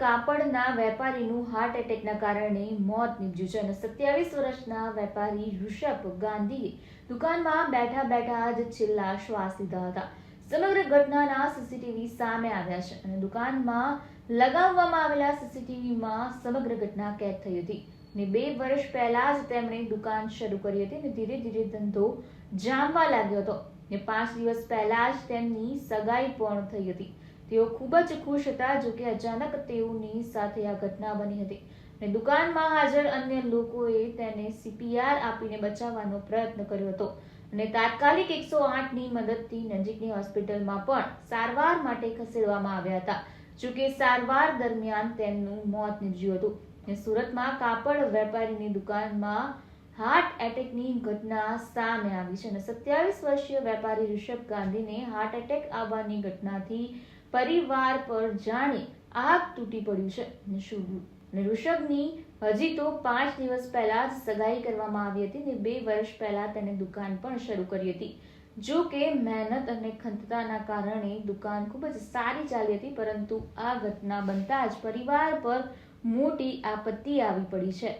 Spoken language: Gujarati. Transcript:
કાપડના વેપારીનું હાર્ટ એટેકના કારણે મોત નીપજ્યું છે અને સત્યાવીસ વર્ષના વેપારી ઋષભ ગાંધીએ દુકાનમાં બેઠા બેઠા જ છેલ્લા શ્વાસ લીધા હતા. સમગ્ર ઘટનાના સીસીટીવી સામે આવ્યા છે અને દુકાનમાં લગાવવામાં આવેલા સીસીટીવીમાં સમગ્ર ઘટના કેદ થઈ હતી ને બે વર્ષ પહેલા જ તેમણે દુકાન શરૂ કરી હતી અને ધીરે ધીરે ધંધો જામવા લાગ્યો હતો ને પાંચ દિવસ પહેલા જ તેમની સગાઈ પણ થઈ હતી. તેઓ ખૂબ જ ખુશ હતા જો કે અચાનક તેઓની સાથે આ ઘટના બની હતી ને દુકાનમાં હાજર અન્ય લોકોએ તેને સીપીઆર આપીને બચાવવાનો પ્રયત્ન કર્યો હતો. અને તાત્કાલિક એકસો આઠની મદદથી નજીકની હોસ્પિટલમાં પણ સારવાર માટે ખસેડવામાં આવ્યા હતા. જોકે સારવાર દરમિયાન તેમનું મોત નીપજ્યું હતું. ને સુરતમાં કાપડ વેપારીની દુકાનમાં હાર્ટ એટેકની ઘટના સામે આવી છે. અને સત્યાવીસ વર્ષીય વેપારી ઋષભ ગાંધીને હાર્ટ એટેક આવવાની ઘટનાથી પરિવાર પર જાણે આગ તૂટી પડ્યું છે. અને ઋષભની હજી તો પાંચ દિવસ પહેલા જ સગાઈ કરવામાં આવી હતી ને બે વર્ષ પહેલા તેને દુકાન પણ શરૂ કરી હતી. જો કે મહેનત અને ખંતતાના કારણે દુકાન ખૂબ જ સારી ચાલી હતી, પરંતુ આ ઘટના બનતા જ પરિવાર પર મોટી આપત્તિ આવી પડી છે.